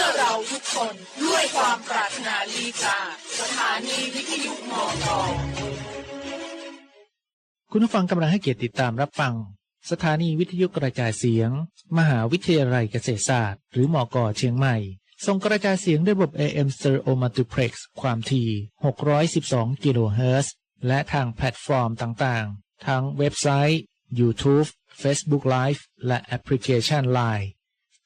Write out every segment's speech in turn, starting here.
พื่อเราทุกคนด้วยความปรารถนาลีจากสถานีวิทยุมอกอคุณผู้ฟังกำลังให้เกียรติติดตามรับฟัง สถานีวิทยุกระจายเสียง มหาวิทยาลัยเกษตรศาสตร์ หรือมอกอเชียงใหม่ส่งกระจายเสียงด้วยระบบ AM Stereo Multiplex ความถี่ 612 กิโลเฮิรตซ์และทางแพลตฟอร์มต่างๆ ทั้งเว็บไซต์ YouTube Facebook Live และแอปพลิเคชัน Line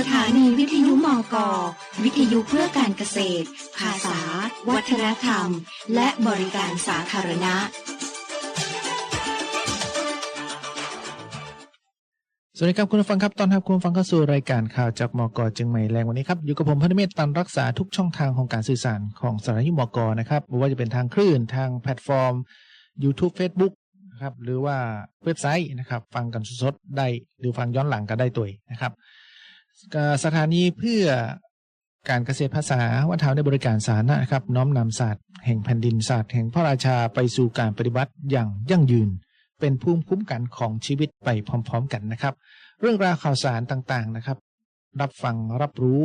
สถานีวิทยุมกอวิทยุเพื่อการเกษตร ภาษา วัฒนธรรม และบริการสาธารณะ สวัสดีครับคุณผู้ฟังครับตอนรับคุณผู้ฟังเข้าสู่รายการข่าวจากมกเชียงใหม่แรงวันนี้ครับอยู่กับผมพันุเมศตันรักษาทุกช่องทางของการสื่อสารของสถานีมกนะครับไม่ว่าจะเป็นทางคลื่นทางแพลตฟอร์ม YouTube Facebook นะครับหรือว่าเว็บไซต์นะครับ ฟังกันสดๆได้หรือฟังย้อนหลังก็ได้ตัวนะครับ สถานีเพื่อการเกษตรภาษาวัฒนธรรมในบริการสาธารณะครับ น้อมนำศาสตร์แห่งแผ่นดินศาสตร์แห่งพระราชาไปสู่การปฏิบัติอย่างยั่งยืน เป็นภูมิคุ้มกันของชีวิตไปพร้อม ๆ กันนะครับ เรื่องราวข่าวสารต่างๆนะครับ รับฟังรับรู้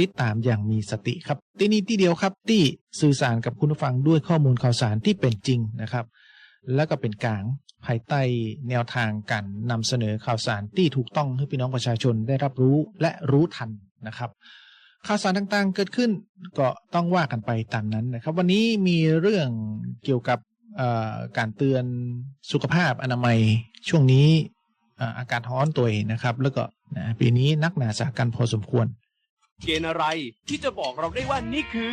ติดตามอย่างมีสติครับ ที่นี่ที่เดียวครับที่สื่อสารกับคุณผู้ฟังด้วยข้อมูลข่าวสารที่เป็นจริงนะครับ แล้วก็เป็นกลาง ภายใต้แนวทางการนำเสนอข่าวสารที่ถูกต้องให้พี่น้องประชาชนได้รับรู้และรู้ทันนะครับ ข่าวสารต่างๆเกิดขึ้นก็ต้องว่ากันไปตามนั้นนะครับ วันนี้มีเรื่องเกี่ยวกับการเตือนสุขภาพอนามัยช่วงนี้อากาศร้อนตัวนะครับ แล้วก็ปีนี้นักหนาสากันพอสมควร เกณฑ์อะไรที่จะบอกเราได้ว่านี่คือ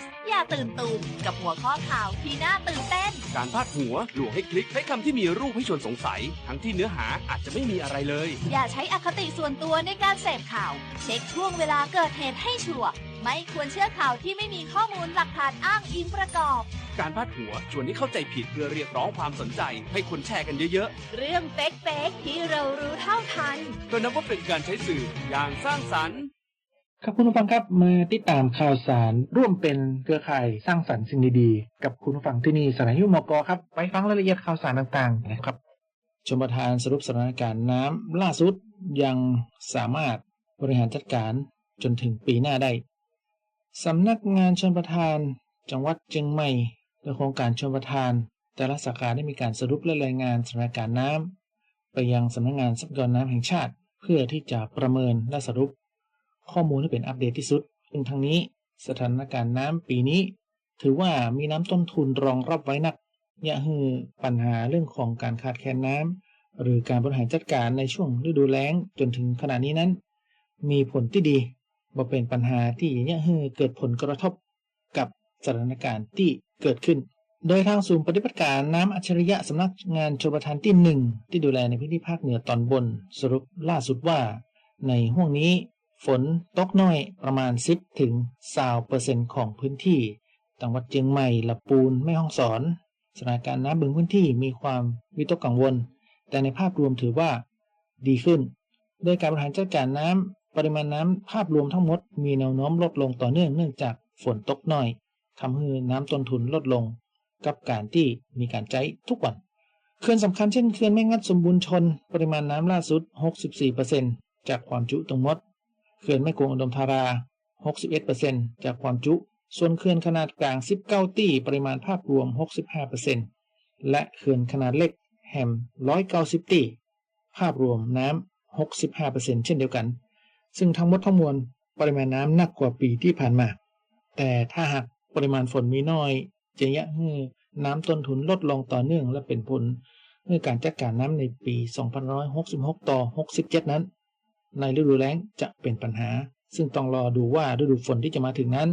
ส์ อย่าตื่นตูมกับหัวข้อข่าวที่น่าตื่นเต้น การพาดหัวหลวงให้คลิกใช้คำที่มีรูปให้ชวนสงสัย ทั้งที่เนื้อหาอาจจะไม่มีอะไรเลย อย่าใช้อคติส่วนตัวในการเสพข่าว เช็คช่วงเวลาเกิดเหตุให้ชัวร์ไม่ควรเชื่อข่าวที่ไม่มีข้อมูลหลักฐานอ้างอิงประกอบ การพาดหัวชวนให้เข้าใจผิดเพื่อเรียกร้องความสนใจ ให้คนแชร์กันเยอะเรื่องเฟกเฟกที่เรารู้เท่าทันๆ ก็นับว่าเป็นการใช้สื่ออย่างสร้างสรรค์ ครับคุณผู้ฟังครับมาติดตามข่าวสารร่วมเป็นเครือข่ายสร้างสรรค์สิ่งดีๆ กับคุณผู้ฟังที่นี่สถานีมกครับ ไปฟังรายละเอียดข่าวสารต่างๆนะครับชมประทานสรุปสถานการณ์น้ำล่าสุดยังสามารถบริหารจัดการจนถึงปีหน้าได้สำนักงานชนประทานจังหวัดเชียงใหม่และโครงการชนประทาน แต่ละสาขาได้มีการสรุปและรายงานสถานการณ์น้ำไปยังสำนักงานทรัพยากรน้ำแห่งชาติ เพื่อที่จะประเมินและสรุป ข้อมูลที่เป็นอัปเดตที่สุดซึ่งทางนี้สถานการณ์น้ำปีนี้ ถือว่ามีน้ำต้นทุนรองรับไว้นักย่าฮือปัญหาเรื่องของการขาดแคลนน้ำหรือการบริหารจัดการในช่วงฤดูแล้งจนถึงขณะนี้นั้น มีผลที่ดีบ่เป็นปัญหาที่ย่าฮือเกิดผลกระทบกับสถานการณ์ที่เกิดขึ้น โดยทางศูนย์ปฏิบัติการน้ำอัจฉริยะสำนักงานชลประทานที่หนึ่งที่ดูแลในพื้นที่ภาคเหนือตอนบน สรุปล่าสุดว่า ในห่วงนี้ ฝนตกน้อยประมาณ 10ถึง20เปอร์เซ็นต์ของพื้นที่จังหวัดเชียงใหม่ลำปูนแม่ฮ่องสอน สถานการณ์น้ำบึงพื้นที่มีความวิตกกังวล แต่ในภาพรวมถือว่าดีขึ้น โดยการบริหารจัดการน้ำปริมาณน้ำภาพรวมทั้งหมดมีแนวโน้มลดลงต่อเนื่องเนื่องจากฝนตกน้อยทำให้น้ำต้นทุนลดลง กับการที่มีการใช้ทุกวันเขื่อนสำคัญเช่นเขื่อนแม่งัดสมบูรณ์ชน ปริมาณน้ำล่าสุด 64%จากความจุทั้งหมด เขื่อนแม่กวงอุดมธารา 61%จากความจุ ส่วนเขื่อนขนาดกลาง 19 ตี้ ปริมาณภาพรวม 65%และเขื่อนขนาดเล็กแฮม 190 ตี้ ภาพรวมน้ำ 65%เช่นเดียวกัน ซึ่งทั้งหมดทั้งมวลปริมาณน้ำหนักกว่าปีที่ผ่านมา แต่ถ้าหากปริมาณฝนมีน้อยจะยะให้น้ำต้นทุนลดลงต่อเนื่องและเป็นผลให้การจัดการน้ำในปี 2566 ต่อ 67 นั้น ในฤดูแล้งจะเป็นปัญหา ซึ่งต้องรอดูว่าฤดูฝนที่จะมาถึงนั้น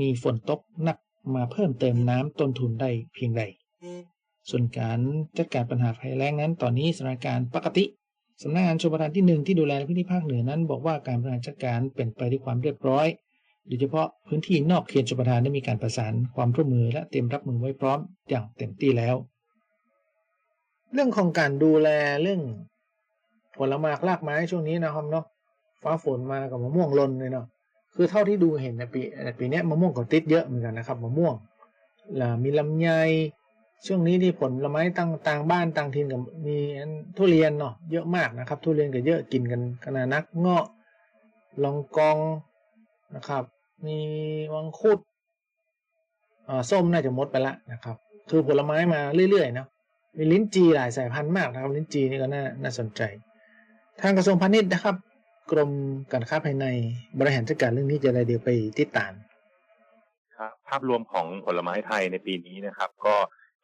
มีฝนตกหนักมาเพิ่มเติมน้ำต้นทุนได้เพียงใด ส่วนการจัดการปัญหาภัยแล้งนั้น ตอนนี้สถานการณ์ปกติสำนักงานชลประทานที่หนึ่งที่ดูแลพื้นที่ภาคเหนือนั้น บอกว่าการบริหารจัดการเป็นไปด้วยความเรียบร้อย โดยเฉพาะพื้นที่นอกเขตชลประทานได้มีการประสานความร่วมมือและเตรียมรับมือไว้พร้อมอย่างเต็มที่แล้ว เรื่องของการดูแลเรื่อง ผลไม้รากไม้ช่วงนี้นะครับเนาะฟ้าฝนมากับมะม่วงลนเลยเนาะคือเท่าที่ดูเห็นในปีนปีเนี้มะม่วงก็ติดเยอะเหมือนกันนะครับมะม่วงแล้วมีลำไยช่วงนี้ที่ผลไม้ต่างต่างบ้านต่างถิ่นกับมีทุเรียนเนาะเยอะมากนะครับ ทุเรียนก็เยอะกินกันขนาดนักเงาะลองกองนะครับ มีวังคุดส้มน่าจะหมดไปละนะครับ คือผลไม้มาเรื่อยๆเนาะมีลิ้นจีหลายสายพันธุ์มากนะครับ ลิ้นจีนี่ก็น่าน่าสนใจ ทางกระทรวงพาณิชย์นะครับ กรมการค้าภายในบริหารจัดการเรื่องนี้จะได้เดี๋ยวไปติดตามครับภาพรวมของผลไม้ไทยในปีนี้นะครับ ก็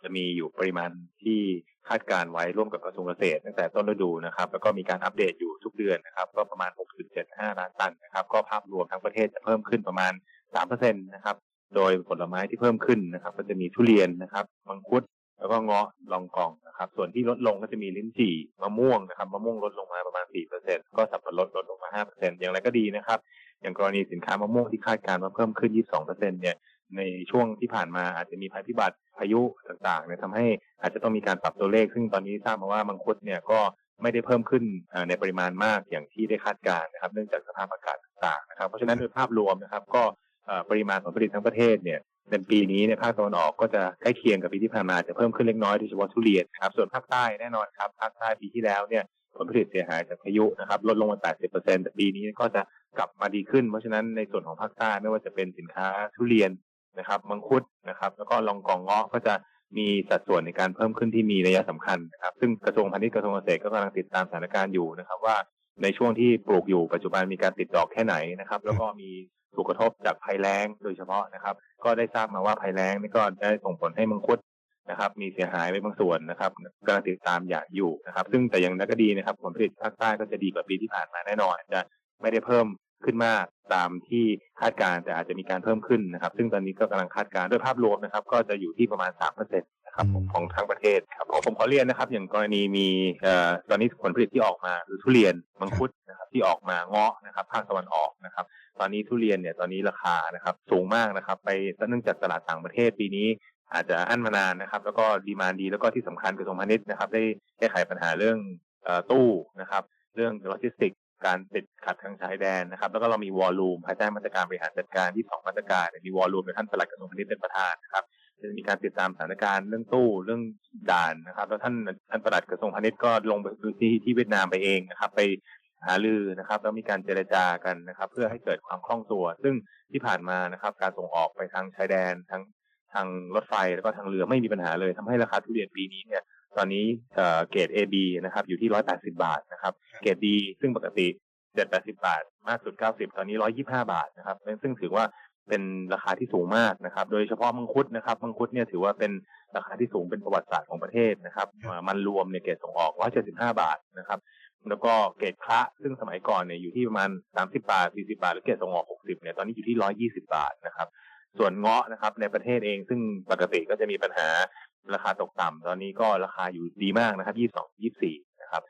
จะมีอยู่ปริมาณที่คาดการไว้ร่วมกับกระทรวงเกษตรตั้งแต่ต้นฤดูนะครับ แล้วก็มีการอัปเดตอยู่ทุกเดือนนะครับ ก็ประมาณ 6.75 ล้านตันนะครับ ก็ภาพรวมทั้งประเทศจะเพิ่มขึ้นประมาณ3%นะครับ โดยผลไม้ที่เพิ่มขึ้นนะครับ ก็จะมีทุเรียนนะครับ มังคุด แล้วก็เงาะลองกองนะครับ ส่วนที่ลดลงก็จะมีลิ้นจี่มะม่วงนะครับมะม่วงลดลงมาประมาณ 4%ก็สับปะรดลดลงมา 5%อย่างไรก็ดีนะครับ อย่างกรณีสินค้ามะม่วงที่คาดการณ์ว่าเพิ่มขึ้น 22%เนี่ยในช่วงที่ผ่านมาอาจจะมีภัยพิบัติพายุต่างๆเนี่ยทำให้อาจจะต้องมีการปรับตัวเลข ซึ่งตอนนี้ทราบมาว่ามังคุดเนี่ยก็ไม่ได้เพิ่มขึ้นในปริมาณมากอย่างที่ได้คาดการณ์นะครับ เนื่องจากสภาพอากาศต่างๆนะครับ เพราะฉะนั้นโดยภาพรวมนะครับ ก็ปริมาณผลผลิตทั้งประเทศเนี่ย ในปีนี้เนี่ยภาคตะวันออกก็จะใกล้เคียงกับปีที่ผ่านมาจะเพิ่มขึ้นเล็กน้อยโดยเฉพาะทุเรียนนะครับส่วนภาคใต้แน่นอนครับภาคใต้ปีที่แล้วเนี่ยผลผลิตเสียหายจากพายุนะครับลดลงมา 80%แต่ปีนี้ก็จะกลับมาดีขึ้น เพราะฉะนั้นในส่วนของภาคใต้ไม่ว่าจะเป็นสินค้าทุเรียนนะครับมังคุดนะครับแล้วก็ลองกองเงาะก็จะมีสัดส่วนในการเพิ่มขึ้นที่มีนัยสำคัญนะครับซึ่งกระทรวงพาณิชย์กระทรวงเกษตรก็กำลังติดตามสถานการณ์อยู่นะครับว่าในช่วงที่ปลูกอยู่ปัจจุบันมีการติดดอกแค่ไหนนะครับแล้วก็มี ถูกกระทบจากภัยแล้งโดยเฉพาะนะครับ ก็ได้ทราบมาว่าภัยแล้งนี่ก็ได้ส่งผลให้มังคุดนะครับ มีเสียหายไปบางส่วนนะครับกำลังติดตามอย่างอยู่นะครับ ซึ่งแต่อย่างนั้นก็ดีนะครับ ผลผลิตภาคใต้ก็จะดีกว่าปีที่ผ่านมาแน่นอนจะไม่ได้เพิ่มขึ้นมากตามที่คาดการณ์แต่อาจจะมีการเพิ่มขึ้นนะครับ ซึ่งตอนนี้ก็กำลังคาดการณ์ด้วยภาพรวมนะครับ ก็จะอยู่ที่ประมาณ3%นะครับของของทั้งประเทศครับผมผมขอเรียนนะครับ อย่างกรณีมีเอ่อตอนนี้ผลผลิตที่ออกมาคือทุเรียนมังคุดนะครับที่ออกมาเงาะนะครับภาคตะวันออกนะครับ ตอนนี้ทุเรียนเนี่ยตอนนี้ราคานะครับสูงมากนะครับ ไปเนื่องจากตลาดต่างประเทศปีนี้ อาจจะอั้นมานานนะครับ แล้วก็ดีมานดีแล้วก็ที่สำคัญกระทรวงพาณิชย์นะครับ ได้แก้ไขปัญหาเรื่องอตู้นะครับ เรื่องโลจิสติกการติดขัดทางชายแดนนะครับ แล้วก็เรามีวอลลุ่มภายใต้มาตรการบริหารจัดการที่สองมาตรการเนี่ยมีวอลลุ่มโดยท่านปลัดกระทรวงพาณิชย์เป็นประธานนะครับจะมีการติดตามสถานการณ์เรื่องตู้เรื่องด่านนะครับ แล้วท่านท่านปลัดกระทรวงพาณิชย์ก็ลงไปที่ที่เวียดนามไปเองนะครับ ไป หารือนะครับแล้วมีการเจรจากันนะครับ เพื่อให้เกิดความคล่องตัว ซึ่งที่ผ่านมานะครับ การส่งออกไปทางชายแดนทางทางรถไฟแล้วก็ทางเรือไม่มีปัญหาเลยทำให้ราคาทุเรียนปีนี้เนี่ยตอนนี้เอ่อเกรด AB นะครับอยู่ที่ 180 บาทนะครับเกรด D ซึ่งปกติ 780 บาท มากสุด 90 ตอนนี้ 125 บาทนะครับซึ่งถือว่าเป็นราคาที่สูงมากนะครับ โดยเฉพาะมังคุดนะครับมังคุดเนี่ยถือว่าเป็นราคาที่สูงเป็นประวัติศาสตร์ของประเทศนะครับอ่ามันรวมเนี่ยเกรดส่งออก 175 บาทนะครับ แล้วก็เกรดพระซึ่งสมัยก่อนเนี่ยอยู่ที่ประมาณ 30 บาท 40 บาท หรือเกรดส่งออก 60 เนี่ยตอนนี้อยู่ที่ 120 บาทนะครับ ส่วนเงาะนะครับในประเทศเองซึ่งปกติก็จะมีปัญหาราคาตกต่ำตอนนี้ก็ราคาอยู่ดีมากนะครับ 22 24 นะครับ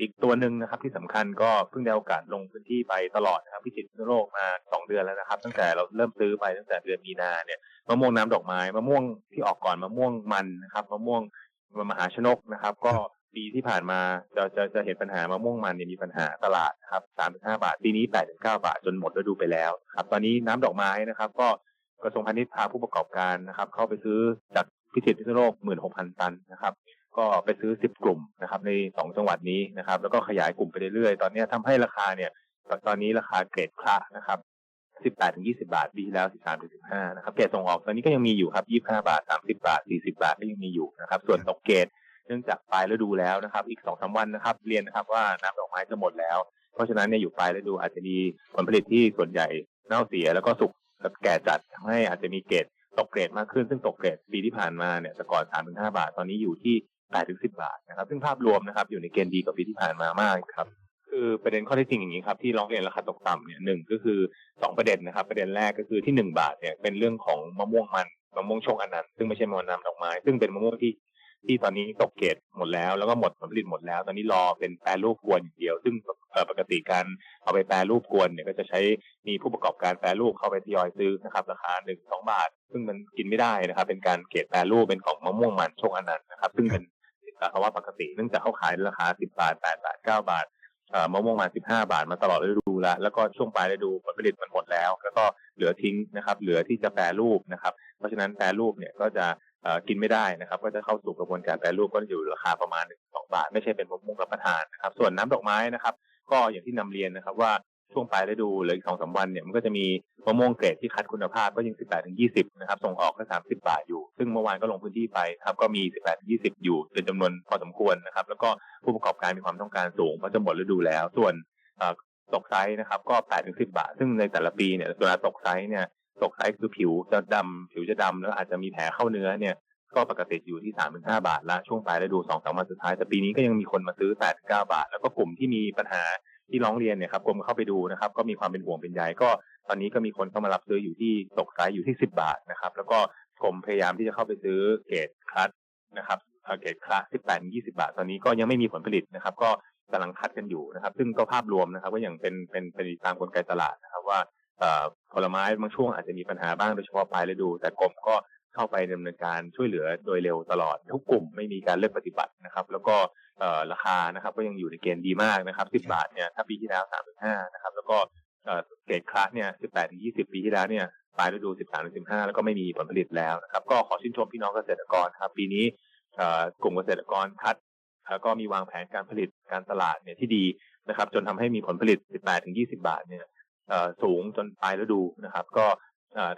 อีกตัวหนึ่งนะครับที่สำคัญก็เพิ่งได้โอกาสลงพื้นที่ไปตลอดนะครับพิจิตรโลกมา 2 เดือนแล้วนะครับ ตั้งแต่เราเริ่มซื้อไปตั้งแต่เดือนมีนาเนี่ยมะม่วงน้ำดอกไม้มะม่วงที่ออกก่อนมะม่วงมันนะครับมะม่วงมหาชนกนะครับ ก็ ปีที่ผ่านมาจะจะจะเห็นปัญหามะม่วงมันเนี่ยมีปัญหาตลาดครับ3-5บาท ปีนี้8-9บาทจนหมดฤดูไปแล้วครับ ตอนนี้น้ำดอกไม้นะครับ ก็กระทรวงพาณิชย์พาผู้ประกอบการนะครับ เข้าไปซื้อจากพิจิตรพิษณุโลก16,000ตันนะครับ ก็ไปซื้อ10กลุ่มนะครับ ใน2จังหวัดนี้นะครับ แล้วก็ขยายกลุ่มไปเรื่อยๆ ตอนนี้ทำให้ราคาเนี่ย ตอนนี้ราคาเกรดคละนะครับ18ถึง20บาทปีที่แล้ว13ถึง15นะครับเกรดส่งออกตอนนี้ก็ยังมีอยู่ครับ25บาท30บาท40บาทก็ยังมีอยู่นะครับ ส่วนตกเกรด เนื่องจากปลายฤดูแล้วนะครับ อีก2-3วันนะครับ เรียนนะครับว่าน้ำดอกไม้จะหมดแล้ว เพราะฉะนั้นเนี่ยอยู่ปลายฤดูอาจจะมีผลผลิตที่ส่วนใหญ่เน่าเสียแล้วก็สุกแแก่จัดทำให้อาจจะมีเกรดตกเกรดมากขึ้น ซึ่งตกเกรดปีที่ผ่านมาเนี่ยแต่ก่อน3-5บาท ตอนนี้อยู่ที่8-10บาทนะครับ ซึ่งภาพรวมนะครับ อยู่ในเกณฑ์ดีกว่าปีที่ผ่านมามากครับคือประเด็นข้อเท็จจริงอย่างนี้ครับที่ร้องเรียนราคาตกต่ำเนี่ยหนึ่งก็คือสองประเด็นนะครับ ประเด็นแรกก็คือที่หนึ่งบาทเนี่ยเป็นเรื่องของมะม่วงมันมะม่วงชงอนันต์ซึ่งไม่ใช่มะม่วงน้ำดอกไม้ ซึ่งเป็นมะม่วงที่ ที่ตอนนี้ตกเกรดหมดแล้วแล้วก็หมดผลผลิตหมดแล้ว ตอนนี้รอเป็นแปรรูปกวนอย่างเดียว ซึ่งปกติการเอาไปแปรรูปกวนเนี่ยก็จะใช้มีผู้ประกอบการแปรรูปเข้าไปทยอยซื้อนะครับราคาหนึ่งสองบาท ซึ่งมันกินไม่ได้นะครับ เป็นการเกรดแปรรูปเป็นของมะม่วงมันชงอนันต์นะครับ ซึ่งเป็นภาวะปกติเนื่องจากเขาขายราคาสิบบาทแปดบาทเก้าบาทมะม่วงมา 15 บาทมาตลอดฤดูแล้ว แล้วก็ช่วงปลายฤดูผลผลิตมันหมดแล้ว แล้วก็เหลือทิ้งนะครับ เหลือที่จะแปรรูปนะครับ เพราะฉะนั้นแปรรูปเนี่ยก็จะ กินไม่ได้นะครับ ก็จะเข้าสู่กระบวนการแปรรูปก็อยู่ราคาประมาณ1 2บาท ไม่ใช่เป็นมะม่วงรับประทานนะครับ ส่วนน้ำดอกไม้นะครับ ก็อย่างที่นำเรียนนะครับว่าช่วงปลายฤดูหรืออีกสองสามวันเนี่ยมันก็จะมีมะม่วงเกรดที่คัดคุณภาพก็ยัง 18ถึง20 นะครับ ส่งออกก็ 30 บาทอยู่ ซึ่งเมื่อวานก็ลงพื้นที่ไปครับก็มี 18ถึง20 อยู่เป็นจำนวนพอสมควรนะครับ แล้วก็ผู้ประกอบการมีความต้องการสูงเพราะจะหมดฤดูแล้ว ส่วนเอ่อตกไซส์นะครับก็8ถึง10 บาท ซึ่งในแต่ละปีเนี่ยเวลาตกไซส์เนี่ย ตกไซส์คือผิวจะดำผิวจะดำแล้วอาจจะมีแผลเข้าเนื้อเนี่ย ก็ปกติอยู่ที่3ถึง5บาทละช่วงปลายฤดู2 3วันสุดท้าย แต่ปีนี้ก็ยังมีคนมาซื้อ8ถึง9บาท แล้วก็กลุ่มที่มีปัญหาที่ร้องเรียนเนี่ยครับกรมเข้าไปดูนะครับ ก็มีความเป็นห่วงเป็นใยก็ตอนนี้ก็มีคนเข้ามารับซื้ออยู่ที่ตกไซส์อยู่ที่10บบาทนะครับ แล้วก็กรมพยายามที่จะเข้าไปซื้อเกรดคัสนะครับเกรดคลาส18ถึง20บาท ตอนนี้ก็ยังไม่มีผลผลิตนะครับ ก็กำลังคัดกันอยู่นะครับ ซึ่งก็ภาพรวมนะครับ ก็อย่างเป็นเป็นเป็นตามกลไกตลาดนะครับว่า ผลไม้บางช่วงอาจจะมีปัญหาบ้างโดยเฉพาะปลายฤดู แต่กรมก็เข้าไปดำเนินการช่วยเหลือโดยเร็วตลอด ทุกกลุ่มไม่มีการเลือกปฏิบัตินะครับ แล้วก็ราคานะครับก็ยังอยู่ในเกณฑ์ดีมากนะครับ 10 บาทเนี่ยถ้าปีที่แล้ว 3-5 นะครับ แล้วก็เกรดคลาสเนี่ย 18 ถึง 20 ปีที่แล้วเนี่ยปลายฤดู 13 ถึง 15 แล้วก็ไม่มีผลผลิตแล้วนะครับ ก็ขอชื่นชมพี่น้องเกษตรกรครับ ปีนี้กลุ่มเกษตรกรคัดแล้วก็มีวางแผนการผลิตการตลาดเนี่ยที่ดีนะครับ จนทำให้มีผลผลิต 18 ถึง 20 บาทเนี่ย สูงจนปลายฤดูนะครับ ก็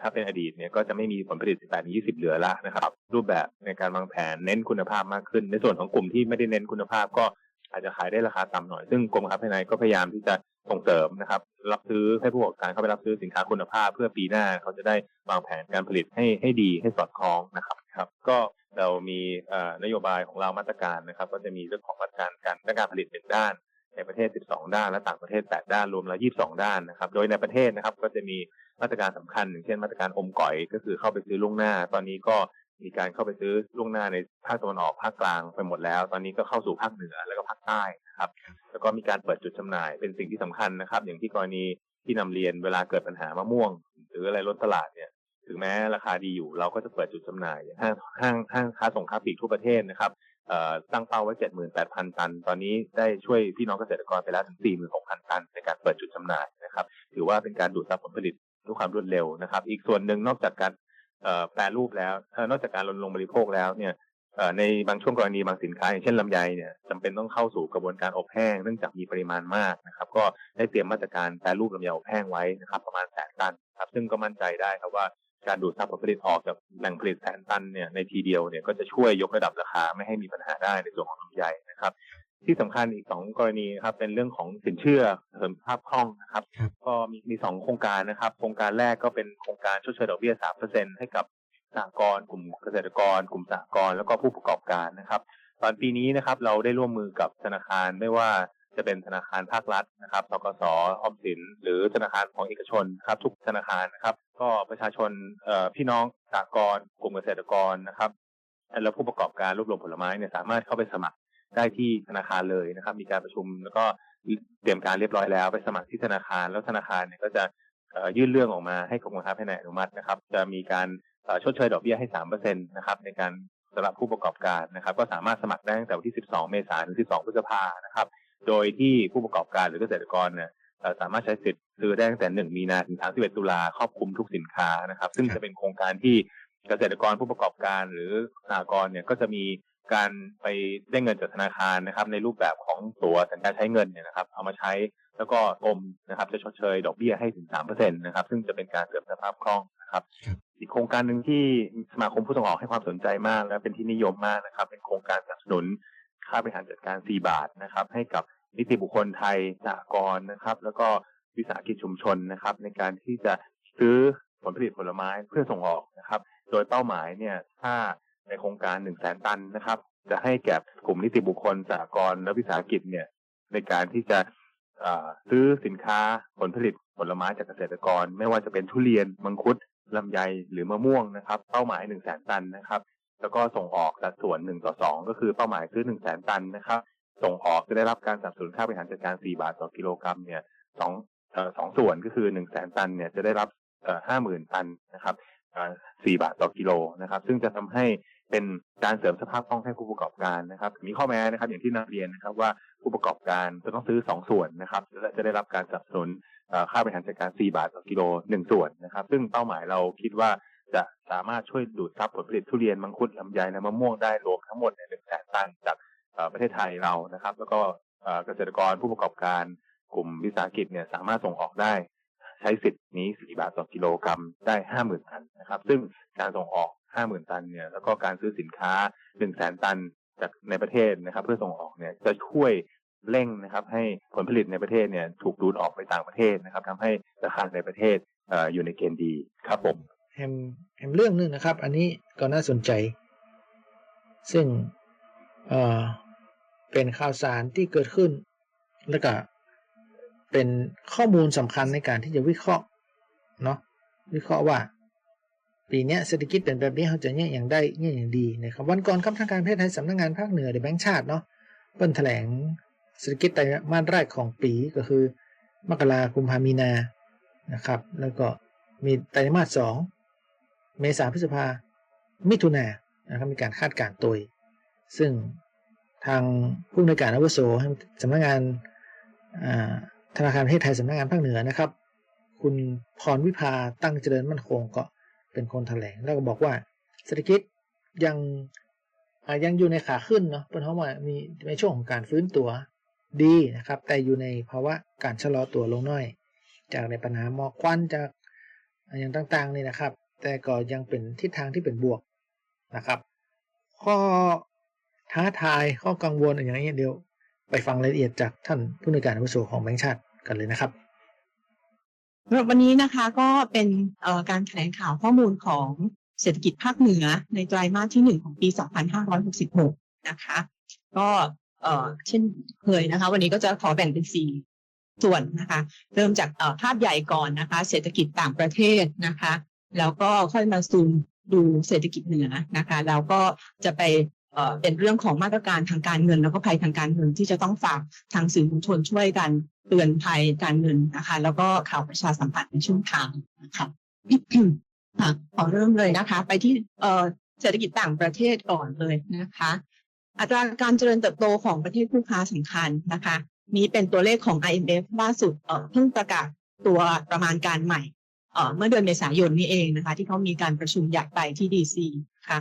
ถ้าเป็นอดีตเนี่ยก็จะไม่มีผลผลิต 18ถึง20 เหลือละนะครับ รูปแบบในการวางแผนเน้นคุณภาพมากขึ้น ในส่วนของกลุ่มที่ไม่ได้เน้นคุณภาพก็อาจจะขายได้ราคาต่ำหน่อย ซึ่งกรมค้าภายในก็พยายามที่จะส่งเสริมนะครับ รับซื้อให้ผู้ประกอบการเข้าไปรับซื้อสินค้าคุณภาพ เพื่อปีหน้าเขาจะได้วางแผนการผลิตให้ให้ดีให้สอดคล้องนะครับครับ ก็เรามีนโยบายของเรามาตรการนะครับ ก็จะมีเรื่องของมาตรการการด้านการผลิตหนึ่งด้าน ในประเทศ 12 ด้าน และต่างประเทศ 8 ด้าน รวมแล้ว 22 ด้านนะครับ โดยในประเทศนะครับ ก็จะมีมาตรการสำคัญอย่างเช่นมาตรการอมก่อย ก็คือเข้าไปซื้อล่วงหน้า ตอนนี้ก็มีการเข้าไปซื้อล่วงหน้าในภาคตะวันออกภาคกลางไปหมดแล้ว ตอนนี้ก็เข้าสู่ภาคเหนือแล้วก็ภาคใต้นะครับ แล้วก็มีการเปิดจุดจำหน่ายเป็นสิ่งที่สำคัญนะครับ อย่างที่กรณีที่นำเรียนเวลาเกิดปัญหามะม่วง หรืออะไรล้นตลาดเนี่ย ถึงแม้ราคาดีอยู่เราก็จะเปิดจุดจำหน่ายห้างห้างห้างค้าส่งค้าปลีกทั่วประเทศนะครับ ตั้งเป้าไว้ 78,000 ตัน ตอนนี้ได้ช่วยพี่น้องเกษตรกรไปแล้วถึง 46,000 ตัน ในการเปิดจุดจำหน่ายนะครับ ถือว่าเป็นการดูดซับผลผลิตด้วยความรวดเร็วนะครับ อีกส่วนหนึ่งนอกจากการแปรรูปแล้ว นอกจากการรณรงบริโภคแล้วเนี่ยในบางช่วงกรณีบางสินค้า อย่างเช่นลำไยเนี่ยจำเป็นต้องเข้าสู่กระบวนการอบแห้งเนื่องจากมีปริมาณมากนะครับ ก็ได้เตรียมมาตรการแปรรูปลำไยอบแห้งไว้นะครับ ประมาณแสนตันครับ ซึ่งก็มั่นใจได้ครับว่า การดูดซับผลผลิตออกจากแหล่งผลิตแสนตันเนี่ยในทีเดียวเนี่ยก็จะช่วยยกระดับราคาไม่ให้มีปัญหาได้ในส่วนของลำไยนะครับ ที่สำคัญอีกสองกรณีครับเป็นเรื่องของสินเชื่อเสริมสภาพคล่องนะครับครับ ก็มีมีสองโครงการนะครับ โครงการแรกก็เป็นโครงการชดเชยดอกเบี้ยสามเปอร์เซ็นให้กับสหกรณ์กลุ่มเกษตรกร กลุ่มสหกรณ์แล้วก็ผู้ประกอบการนะครับ ตอนปีนี้นะครับเราได้ร่วมมือกับธนาคารไม่ว่า จะเป็นธนาคารภาครัฐนะครับธกสออมสิน หรือธนาคารของเอกชนครับทุกธนาคารนะครับ ก็ประชาชนพี่น้องสหกรกลุ่มเกษตรกรนะครับและผู้ประกอบการรวบรวมผลไม้เนี่ยสามารถเข้าไปสมัครได้ที่ธนาคารเลยนะครับ มีการประชุมแล้วก็เตรียมการเรียบร้อยแล้วไปสมัครที่ธนาคารแล้วธนาคารเนี่ยก็จะยื่นเรื่องออกมาให้กรมการค้าภายในอนุมัตินะครับ จะมีการชดเชยดอกเบี้ยให้สามเปอร์เซ็นต์นะครับในการสำหรับผู้ประกอบการนะครับ ก็สามารถสมัครได้ตั้งแต่วันที่ 12 เมษายนถึง 12 พฤษภานะครับ โดยที่ผู้ประกอบการหรือเกษตรกรเนี่ยเอ่อสามารถใช้สิทธิ์ซื้อได้ตั้งแต่ 1 มีนาถึง31ตุลาครอบคลุมทุกสินค้านะครับ ซึ่งจะเป็นโครงการที่เกษตรกรผู้ประกอบการหรือสหกรณ์เนี่ยก็จะมีการไปได้เงินจากธนาคารนะครับ ในรูปแบบของตัวสัญญาใช้เงินเนี่ยนะครับ เอามาใช้แล้วก็กรมนะครับจะชดเชยดอกเบี้ยให้ถึงสามเปอร์เซ็นต์นะครับ ซึ่งจะเป็นการเสริมสภาพคล่องนะครับครับอีกโครงการหนึ่งที่สมาคมผู้ส่งออกให้ความสนใจมาก และเป็นที่นิยมมากนะครับ เป็นโครงการสนับสนุน ค่าบริหารจัดการ 4 บาทนะครับ ให้กับนิติบุคคลไทยสหกรณ์นะครับ แล้วก็วิสาหกิจชุมชนนะครับ ในการที่จะซื้อผลผลิตผลไม้เพื่อส่งออกนะครับ โดยเป้าหมายเนี่ยถ้าในโครงการ1นึ่งแสนตันนะครับ จะให้แก่กลุ่มนิติบุคคลสหกรณ์และวิสาหกิจเนี่ยในการที่จะซื้อสินค้าผลผลิตผลไม้จากเกษตรกร ไม่ว่าจะเป็นทุเรียนมังคุดลำไยหรือมะม่วงนะครับ เป้าหมาย1นึ่งแสนตันนะครับ แล้วก็ส่งออกสัดส่วนหนึ่งต่อสองก็คือเป้าหมายซื้อหนึ่งแสนตันนะครับส่งออกจะได้รับการสนับสนุนค่าบริหารจัดการสี่บาทต่อกิโลกรัมเนี่ยสองเอ่อสองส่วนก็คือหนึ่งแสนตันเนี่ยจะได้รับเอ่อห้าหมื่นตันนะครับสี่บาทต่อกิโลนะครับ ซึ่งจะทำให้เป็นการเสริมสภาพคล่องให้ผู้ประกอบการนะครับ มีข้อแม้นะครับ อย่างที่นำเรียนนะครับ ว่าผู้ประกอบการจะต้องซื้อสองส่วนนะครับและจะได้รับการสนับสนุนเอ่อค่าบริหารจัดการสี่บาทต่อกิโลหนึ่งส่วนนะครับ ซึ่งเป้าหมายเราคิดว่า จะสามารถช่วยดูดซับผลผลิตทุเรียนมังคุดลำไยและมะม่วงได้รวมทั้งหมดในหนึ่งแสนตันจากประเทศไทยเรานะครับ แล้วก็เกษตรกรผู้ประกอบการกลุ่มวิสาหกิจเนี่ยสามารถส่งออกได้ ใช้สิทธิ์นี้สี่บาทต่อกิโลกรัมได้ห้าหมื่นตันนะครับ ซึ่งการส่งออกห้าหมื่นตันเนี่ยแล้วก็การซื้อสินค้าหนึ่งแสนตันจากในประเทศนะครับ เพื่อส่งออกเนี่ยจะช่วยเร่งนะครับ ให้ผลผลิตในประเทศเนี่ยถูกดูดออกไปต่างประเทศนะครับทำให้ราคาในประเทศออยู่ในเกณฑ์ดีครับผม แฮมแฮมเรื่องหนึงนะครับ อันนี้ก็น่าสนใจ ซึ่งเอ่อเป็นข่าวสารที่เกิดขึ้น แล้วก็เป็นข้อมูลสำคัญในการที่จะวิเคราะห์เนาะวิเคราะห์ว่า ปีนี้เศรษฐกิจเป็นแบบนี้เขาจะเนี่ยอย่างได้เนี่ยอย่างดีนะครับวันก่อนครับทางการประเทศไทยสำนักงานภาคเหนือหรือแบงก์ชาติเนาะเปิ้นแถลงเศรษฐกิจไตรมาสแรกของปีก็คือ มกราคมกุมภามีนานะครับ แล้วก็มีไตรมาสสอง เมษาพฤษภา มิถุนานะครับมีการคาดการณ์ตัวซึ่งทางผู้อำนวยการอาวุโสสำนักงานธนาคารประเทศไทยสำนักงานภาคเหนือนะครับ คุณพรวิภาตั้งเจริญมั่นคงก็เป็นคนแถลง แล้วก็บอกว่าเศรษฐกิจยังยังอยู่ในขาขึ้นเนาะเป็นเพราะว่ามีในช่วงของการฟื้นตัวดีนะครับ แต่อยู่ในภาวะการชะลอตัวลงน้อย จากในปัญหาหมอกควันจากอย่างต่างๆนี่นะครับ แต่ก็ยังเป็นทิศทางที่เป็นบวกนะครับ ข้อท้าทายข้อกังวลอย่างนี้เดี๋ยวไปฟังรายละเอียดจากท่านผู้ในวยการอาวุโสของแบงก์ชาติกันเลยนะครับสำหรับวันนี้นะคะก็เป็นการแถลงข่าวข้อมูลของเศรษฐกิจภาคเหนือในไตรมาสที่หนึ่งของปี 2566 นะคะ ก็เช่นเคยนะคะ วันนี้ก็จะขอแบ่งเป็นสี่ส่วนนะคะ เริ่มจากภาพใหญ่ก่อนนะคะ เศรษฐกิจต่างประเทศนะคะ แล้วก็ค่อยมาซูมดูเศรษฐกิจเหนือนะคะแล้วก็จะไปเอ่อเป็นเรื่องของมาตรการทางการเงิน แล้วก็ภัยทางการเงินที่จะต้องฝากทางสื่อมวลชนช่วยกันเตือนภัยการเงินนะคะ แล้วก็ข่าวประชาสัมพันธ์ในช่วงทางนะคะขอเริ่มเลยนะคะ ไปที่เอ่อเศรษฐกิจต่างประเทศก่อนเลยนะคะ อัตราการเจริญเติบโตของประเทศคู่ค้าสำคัญนะคะ นี้เป็นตัวเลขของ IMF ล่าสุดเพิ่งประกาศตัวประมาณการใหม่ เมื่อเดือนเมษายนนี้เองนะคะ ที่เขามีการประชุมใหญ่ไปที่ดีซีค่ะ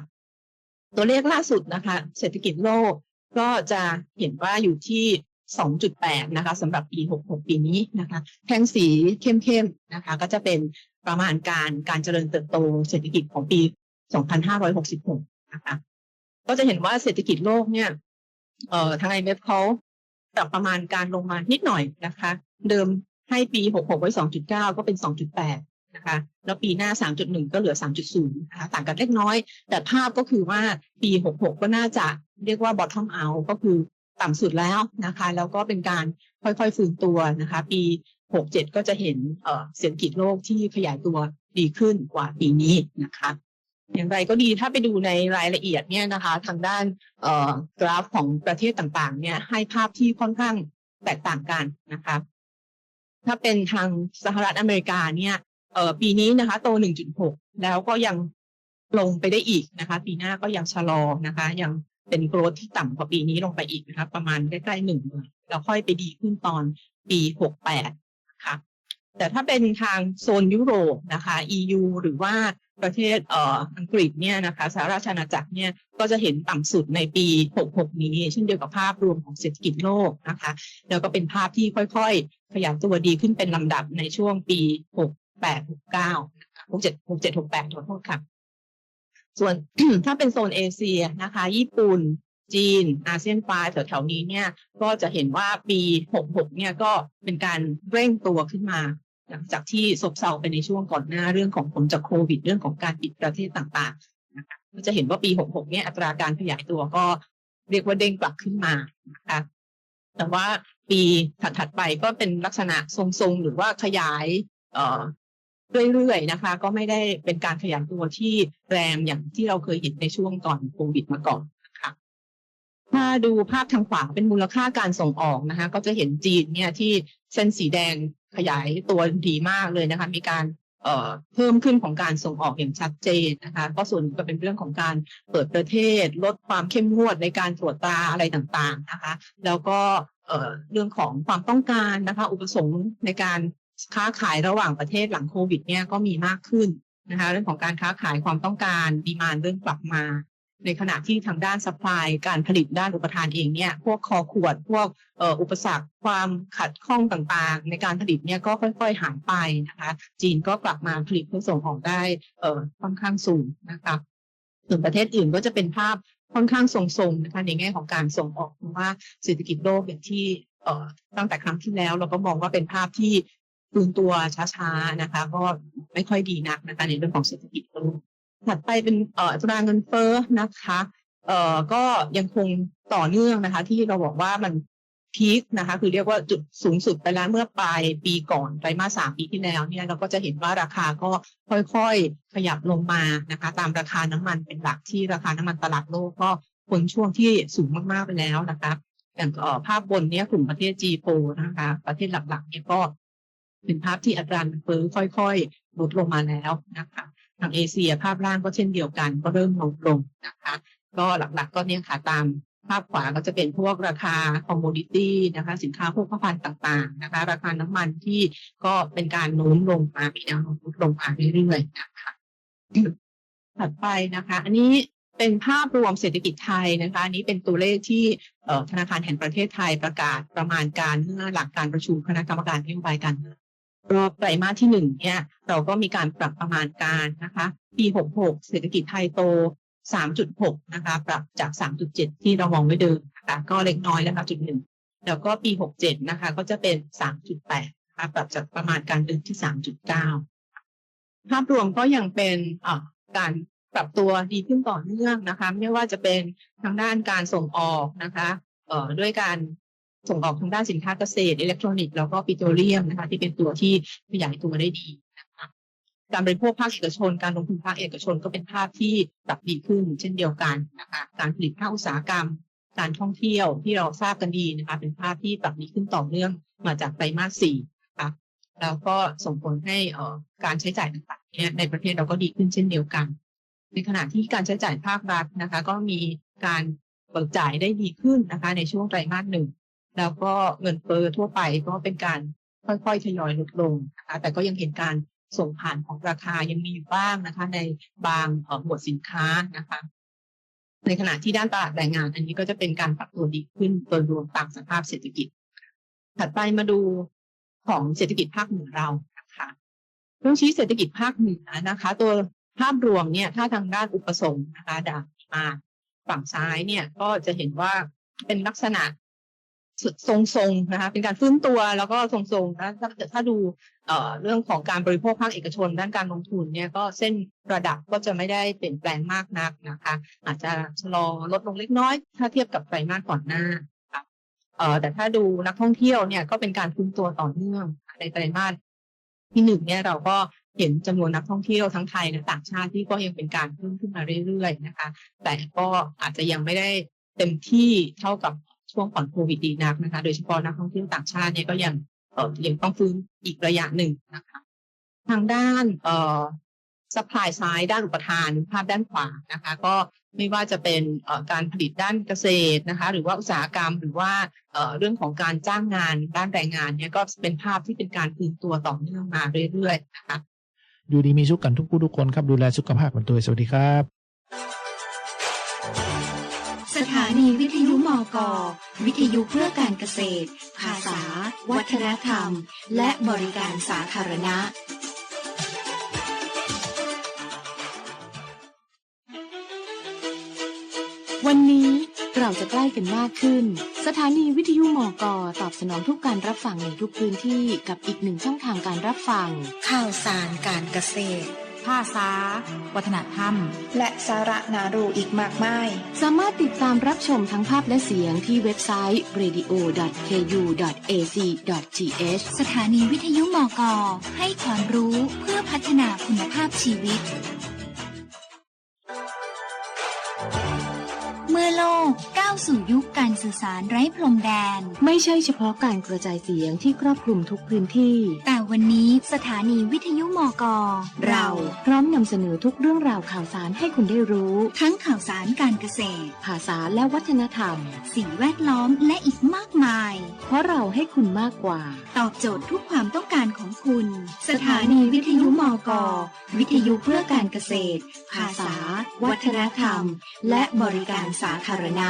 ตัวเลขล่าสุดนะคะ เศรษฐกิจโลกก็จะเห็นว่าอยู่ที่ 2.8 นะคะสำหรับปี 66 ปีนี้นะคะแท่งสีเข้มๆนะคะ ก็จะเป็นประมาณการการเจริญเติบโตเศรษฐกิจของปี 2566 นะคะ ก็จะเห็นว่าเศรษฐกิจโลกเนี่ยเอ่อทาง IMF เขาปรับประมาณการลงมานิดหน่อยนะคะ เดิมให้ปี 66 ไว้ 2.9 ก็เป็น 2.8 นะคะ แล้วปีหน้า 3.1 ก็เหลือ 3.0 นะคะต่างกันเล็กน้อย แต่ภาพก็คือว่าปี 66 ก็น่าจะเรียกว่า bottom out ก็คือต่ำสุดแล้วนะคะ แล้วก็เป็นการค่อยๆฟื้นตัวนะคะ ปี 67 ก็จะเห็นเศรษฐกิจโลกที่ขยายตัวดีขึ้นกว่าปีนี้นะคะอย่างไรก็ดีถ้าไปดูในรายละเอียดเนี่ยนะคะ ทางด้านกราฟของประเทศต่างๆ เนี่ยให้ภาพที่ค่อนข้างแตกต่างกันนะคะ ถ้าเป็นทางสหรัฐอเมริกาเนี่ย เอ่อปีนี้นะคะ โต 1.6 แล้วก็ยังลงไปได้อีกนะคะ ปีหน้าก็ยังชะลอนะคะ ยังเป็นโกรธที่ต่ำกว่าปีนี้ลงไปอีกนะคะ ประมาณใกล้ๆหนึ่งเลยแล้วค่อยไปดีขึ้นตอนปี 68 นะคะ แต่ถ้าเป็นทางโซนยุโรปนะคะ EU หรือว่าประเทศเอ่ออังกฤษเนี่ยนะคะสหราชอาณาจักรเนี่ยก็จะเห็นต่ำสุดในปี 66 นี้ เช่นเดียวกับภาพรวมของเศรษฐกิจโลกนะคะ แล้วก็เป็นภาพที่ค่อยๆ ขยับตัวดีขึ้นเป็นลำดับในช่วงปี 68 69นะคะ67 67 68ขอโทษค่ะ ส่วนถ้าเป็นโซนเอเชียนะคะ ญี่ปุ่น จีน อาเซียนไฟแถวๆนี้เนี่ย ก็จะเห็นว่าปี66เนี่ยก็เป็นการเร่งตัวขึ้นมา หลังจากที่ซบเซาไปในช่วงก่อนหน้าเรื่องของผลจากโควิด เรื่องของการปิดประเทศต่างๆนะคะก็จะเห็นว่าปี66เนี่ยอัตราการขยายตัวก็เรียกว่าเด้งกลับขึ้นมานะคะแต่ว่าปีถัดๆไปก็เป็นลักษณะทรงๆ หรือว่าขยาย เรื่อยๆนะคะ ก็ไม่ได้เป็นการขยายตัวที่แรงอย่างที่เราเคยเห็นในช่วงก่อนโควิดมาก่อนนะคะถ้าดูภาพทางขวาเป็นมูลค่าการส่งออกนะคะ ก็จะเห็นจีนเนี่ยที่เส้นสีแดงขยายตัวดีมากเลยนะคะ มีการเเพิ่มขึ้นของการส่งออกอย่างชัดเจนนะคะ ก็ส่วนก็เป็นเรื่องของการเปิดประเทศ ลดความเข้มงวดในการตรวจตาอะไรต่างๆนะคะ แล้วก็เเรื่องของความต้องการนะคะ อุปสงค์ในการ ค้าขายระหว่างประเทศหลังโควิดเนี่ยก็มีมากขึ้นนะคะเรื่องของการค้าขายความต้องการดีมานเริ่มกลับมา ในขณะที่ทางด้านซัพพลายการผลิตด้านอุปทานเองเนี่ยพวกคอขวดพวกอุปสรรคความขัดข้องต่างๆ ในการผลิตเนี่ยก็ค่อยๆหายไปนะคะจีนก็กลับมาผลิตเพื่อส่งออกได้เออค่อนข้างสูงนะคะส่วนประเทศอื่นก็จะเป็นภาพค่อนข้างทรงๆนะคะในแง่ของการส่งออกเพราะว่าเศรษฐกิจโลกอย่างที่เออตั้งแต่ครั้งที่แล้วเราก็มองว่าเป็นภาพที่ ฟื้นตัวช้าๆนะคะ ก็ไม่ค่อยดีนักนะคะในเรื่องของเศรษฐกิจโลกถัดไปเป็นอัตราเงินเฟ้อนะคะเอ่อก็ยังคงต่อเนื่องนะคะ ที่เราบอกว่ามันพีคนะคะ คือเรียกว่าจุดสูงสุดไปแล้วเมื่อปลายปีก่อนไตรมาสสามปีที่แล้วเนี่ยเราก็จะเห็นว่าราคาก็ค่อยๆ ขยับลงมานะคะ ตามราคาน้ำมันเป็นหลักที่ราคาน้ำมันตลาดโลกก็พ้นช่วงที่สูงมากๆไปแล้วนะคะอย่างภาพบนเนี้ยกลุ่มประเทศ G4 นะคะ ประเทศหลักๆเนี่ยก็ เป็นภาพที่อัตราเงินเฟ้อค่อยๆลดลงมาแล้วนะคะทางเอเชียภาพล่างก็เช่นเดียวกันก็เริ่มลดลงนะคะก็หลักๆก็เนี่ยค่ะตามภาพขวาก็จะเป็นพวกราคาคอมมูนิตี้นะคะสินค้าพวกพันต่างๆนะคะราคาน้ำมันที่ก็เป็นการโน้มลงมามีแนวโน้มลดลงมาเรื่อยๆนะคะถัดไปนะคะ อันนี้เป็นภาพรวมเศรษฐกิจไทยนะคะอันนี้เป็นตัวเลขที่ธนาคารแห่งประเทศไทยประกาศประมาณการเมื่อหลังการประชุมคณะกรรมการนโยบายการเงิน รอบไตรมาสที่หนึ่งเนี่ยเราก็มีการปรับประมาณการนะคะ ปี 66 เศรษฐกิจไทยโต 3.6 นะคะ ปรับจาก 3.7 ที่เรามองไว้เดิมนะคะก็เล็กน้อยแล้วค่ะจุดหนึ่งแล้วก็ปี 67 นะคะ ก็จะเป็น 3.8นะคะปรับจากประมาณการเดิมที่ 3.9 ภาพรวมก็ยังเป็นการปรับตัวดีขึ้นต่อเนื่องนะคะ ไม่ว่าจะเป็นทางด้านการส่งออกนะคะด้วยการ ส่งออกทางด้านสินค้าเกษตร อิเล็กทรอนิกส์แล้วก็ปิโตรเลียมนะคะที่เป็นตัวที่ขยายตัวได้ดีนะคะการบริโภคภาคเอกชน การลงทุนภาคเอกชนก็เป็นภาพที่ปรับดีขึ้นเช่นเดียวกันนะคะการผลิตภาคอุตสาหกรรม การท่องเที่ยวที่เราทราบกันดีนะคะเป็นภาพที่ปรับดีขึ้นต่อเนื่องมาจากไตรมาสสี่นะคะแล้วก็ส่งผลให้การใช้จ่ายต่างๆเนี่ยในประเทศเราก็ดีขึ้นเช่นเดียวกัน ในขณะที่การใช้จ่ายภาครัฐนะคะ ก็มีการเบิกจ่ายได้ดีขึ้นนะคะ ในช่วงไตรมาสหนึ่ง แล้วก็เงินเฟ้อทั่วไปก็เป็นการค่อยๆทยอยลดลงนะคะแต่ก็ยังเห็นการส่งผ่านของราคายังมีอยู่บ้างนะคะ ในบางหมวดสินค้านะคะ ในขณะที่ด้านตลาดแรงงาน อันนี้ก็จะเป็นการปรับตัวดีขึ้นโดยรวมตามสภาพเศรษฐกิจ ถัดไปมาดูของเศรษฐกิจภาคเหนือเรานะคะเรื่องชี้เศรษฐกิจภาคเหนือนะคะ ตัวภาพรวมเนี่ยถ้าทางด้านอุปสงค์นะคะดามาฝั่งซ้ายเนี่ยก็จะเห็นว่าเป็นลักษณะ ทรงๆนะคะเป็นการฟื้นตัวแล้วก็ทรงๆนะถ้าถ้าดูเอ่อเรื่องของการบริโภคภาคเอกชน ด้านการลงทุนเนี่ยก็เส้นระดับก็จะไม่ได้เปลี่ยนแปลงมากนักนะคะ อาจจะชะลอลดลงเล็กน้อย ถ้าเทียบกับไตรมาสก่อนหน้าเอ่อแต่ถ้าดูนักท่องเที่ยวเนี่ยก็เป็นการฟื้นตัวต่อเนื่องในไตรมาสที่หนึ่งเนี่ยเราก็เห็นจำนวนนักท่องเที่ยวทั้งไทยและต่างชาติที่ก็ยังเป็นการเพิ่มขึ้นมาเรื่อยๆนะคะ แต่ก็อาจจะยังไม่ได้เต็มที่เท่ากับ ช่วงก่อนโควิดดีนักนะคะ โดยเฉพาะนักท่องเที่ยวต่างชาติเนี่ยก็ยังเอ่อยังต้องฟื้นอีกระยะหนึ่งนะคะ ทางด้านเอ่อ supply side ด้านอุปทานภาพด้านขวานะคะ ก็ไม่ว่าจะเป็นเอ่อการผลิตด้านเกษตรนะคะ หรือว่าอุตสาหกรรมหรือว่าเอ่อเรื่องของการจ้างงานด้านแรงงานเนี่ยก็เป็นภาพที่เป็นการคืนตัวต่อเนื่องมาเรื่อยๆนะคะอยู่ดีมีสุขกันทุกผู้ทุกคนครับดูแลสุขภาพกันตัวสวัสดีครับ สถานีวิทยุม ก วิทยุเพื่อการเกษตร ภาษา วัฒนธรรม และบริการสาธารณะ วันนี้เราจะใกล้กันมากขึ้น สถานีวิทยุมอกอตอบสนองทุกการรับฟังในทุกพื้นที่กับอีกหนึ่งช่องทางการรับฟัง ข่าวสารการเกษตร ภาษา วัฒนธรรม และสาระนารูอีกมากมาย สามารถติดตามรับชมทั้งภาพและเสียงที่เว็บไซต์ radio.ku.ac.th สถานีวิทยุมก ให้ความรู้เพื่อพัฒนาคุณภาพชีวิต เมื่อโลกก้าว สู่ยุคการสื่อสารไร้พรมแดน ไม่ใช่เฉพาะการกระจายเสียงที่ครอบคลุมทุกพื้นที่ แต่วันนี้สถานีวิทยุมก เราพร้อมนำเสนอทุกเรื่องราวข่าวสารให้คุณได้รู้ ทั้งข่าวสารการเกษตร ภาษาและวัฒนธรรม สิ่งแวดล้อมและอีกมากมาย เพราะเราให้คุณมากกว่า ตอบโจทย์ทุกความต้องการของคุณ สถานีวิทยุมก วิทยุเพื่อการเกษตร ภาษา วัฒนธรรม และบริการสาธารณะ